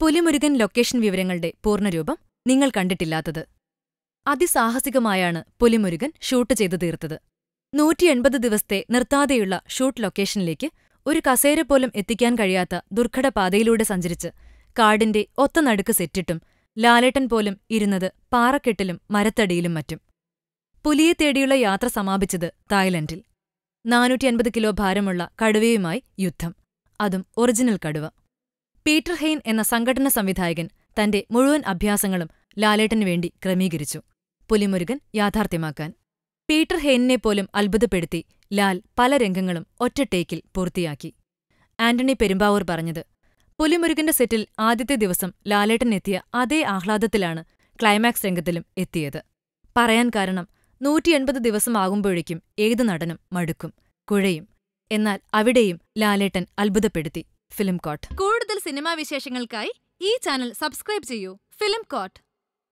Pulimurugan location വിവരങ്ങളുടെ പൂർണരൂപം നിങ്ങൾ കണ്ടിട്ടില്ലാത്തത്. അതിസാഹസികമായാണ് Pulimurugan shoot ചെയ്തു തീർത്തത്. നൂറ്റിയെൺപത് ദിവസത്തെ നിർത്താതെയുള്ള ഷൂട്ട് ലൊക്കേഷനിലേക്ക് ഒരു കസേര പോലും എത്തിക്കാൻ കഴിയാത്ത ദുർഘട പാതയിലൂടെ സഞ്ചരിച്ച് കാടിന്റെ ഒത്ത നടുക്ക് സെറ്റിട്ടും ലാലേട്ടൻ പോലും ഇരുന്നത് പാറക്കെട്ടിലും മരത്തടിയിലും മറ്റും. പുലിയെ തേടിയുള്ള യാത്ര സമാപിച്ചത് തായ്ലൻഡിൽ. നാനൂറ്റിയൻപത് കിലോ ഭാരമുള്ള കടുവയുമായി യുദ്ധം. അതും ഒറിജിനൽ കടുവ. പീറ്റർ ഹെയ്ൻ എന്ന സംഘടന സംവിധായകൻ തന്റെ മുഴുവൻ അഭ്യാസങ്ങളും ലാലേട്ടനു വേണ്ടി ക്രമീകരിച്ചു. പുലിമുരുകൻ യാഥാർത്ഥ്യമാക്കാൻ. പീറ്റർ ഹെയ്നിനെ പോലും അത്ഭുതപ്പെടുത്തി ലാൽ പല രംഗങ്ങളും ഒറ്റ ടേക്കിൽ പൂർത്തിയാക്കി. ആന്റണി പെരുമ്പാവൂർ പറഞ്ഞത് പുലിമുരുകന്റെ സെറ്റിൽ ആദ്യത്തെ ദിവസം ലാലേട്ടൻ എത്തിയ അതേ ആഹ്ലാദത്തിലാണ് ക്ലൈമാക്സ് രംഗത്തിലും എത്തിയത്. പറയാൻ കാരണം നൂറ്റിയെൺപത് ദിവസമാകുമ്പോഴേക്കും ഏതു നടനും മടുക്കും കുഴയും. എന്നാൽ അവിടെയും ലാലേട്ടൻ അത്ഭുതപ്പെടുത്തി. Film court. കൂടുതൽ സിനിമാ വിശേഷങ്ങൾക്കായി ഈ ചാനൽ സബ്സ്ക്രൈബ് ചെയ്യൂ. Film coat.